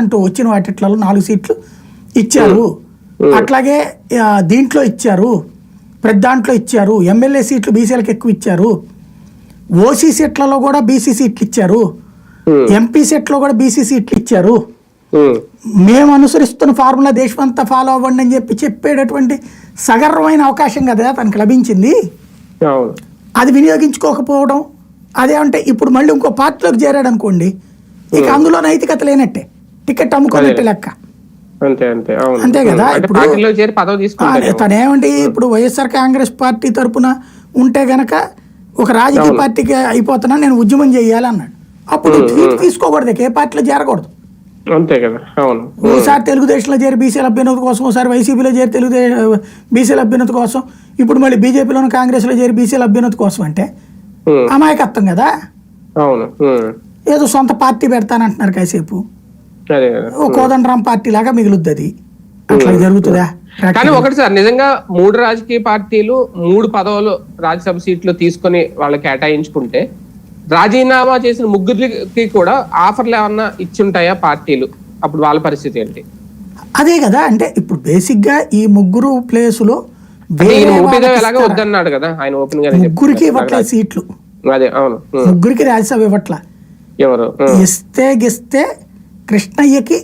అంటూ వచ్చిన వాటిట్లలో నాలుగు సీట్లు ఇచ్చారు. అట్లాగే దీంట్లో ఇచ్చారు ప్రతి దాంట్లో ఇచ్చారు ఎమ్మెల్యే సీట్లు బీసీలకు ఎక్కువ ఇచ్చారు ఓసీ సీట్లలో కూడా బీసీ సీట్లు ఇచ్చారు ఎంపీ సీట్లో కూడా బీసీ సీట్లు ఇచ్చారు. మేము అనుసరిస్తున్న ఫార్ములా దేశమంతా ఫాలో అవ్వండి అని చెప్పి చెప్పేటటువంటి సగర్వమైన అవకాశం కదా తనకు లభించింది. అది వినియోగించుకోకపోవడం అదేమంటే ఇప్పుడు మళ్ళీ ఇంకో పార్టీలోకి చేరాడు అనుకోండి ఇక అందులో నైతికత లేనట్టే. టికెట్ అమ్ముకున్నట్టే లెక్క. అంతే అంతే అవును. అంతే కదా, ఇప్పుడు- తనేమంటే ఇప్పుడు వైఎస్ఆర్ కాంగ్రెస్ పార్టీ తరపున ఉంటే గనక ఒక రాజకీయ పార్టీకి అయిపోతున్నా నేను ఉద్యమం చేయాలి అన్నాడు. అప్పుడు తీసుకోకూడదు ఏ పార్టీలో చేరకూడదు. అంతే కదా అవును. ఓసారి తెలుగుదేశంలో చేరి బీసీల అభ్యున్నతి కోసం ఒకసారి వైసీపీలో చేరి తెలుగుదే బీసీల అభ్యున్నతి కోసం ఇప్పుడు మళ్ళీ బీజేపీలోను కాంగ్రెస్లో చేరి బీసీల అభ్యున్నతి కోసం అంటే అమాయకత్వం కదా? అవును ఏదో సొంత పార్టీ పెడతానంటున్నారు కాసేపు. కోదండరాం పార్టీ లాగా మిగులుద్ది అది అట్లా జరుగుతుందా? కానీ ఒకటి సార్ నిజంగా మూడు రాజకీయ పార్టీలు మూడు పదవులు రాజ్యసభ సీట్లు తీసుకొని వాళ్ళు కేటాయించుకుంటే రాజీనామా చేసిన ముగ్గురికి కూడా ఆఫర్లు ఏమన్నా ఇచ్చుంటాయా పార్టీలు? అప్పుడు వాళ్ళ పరిస్థితి ఏంటి? అదే కదా అంటే ఇప్పుడు బేసిక్గా ఈ ముగ్గురు ప్లేసులో? వద్దన్నాడు కదా ఆయన ఓపెన్గా ముగ్గురికి ఇవ్వట్లేదు సీట్లు. అదే అవును. ముగ్గురికి రాజ్యసభ ఇవ్వట్ల. ఎవరు? ఇస్తే గిస్తే కృష్ణయ్యకి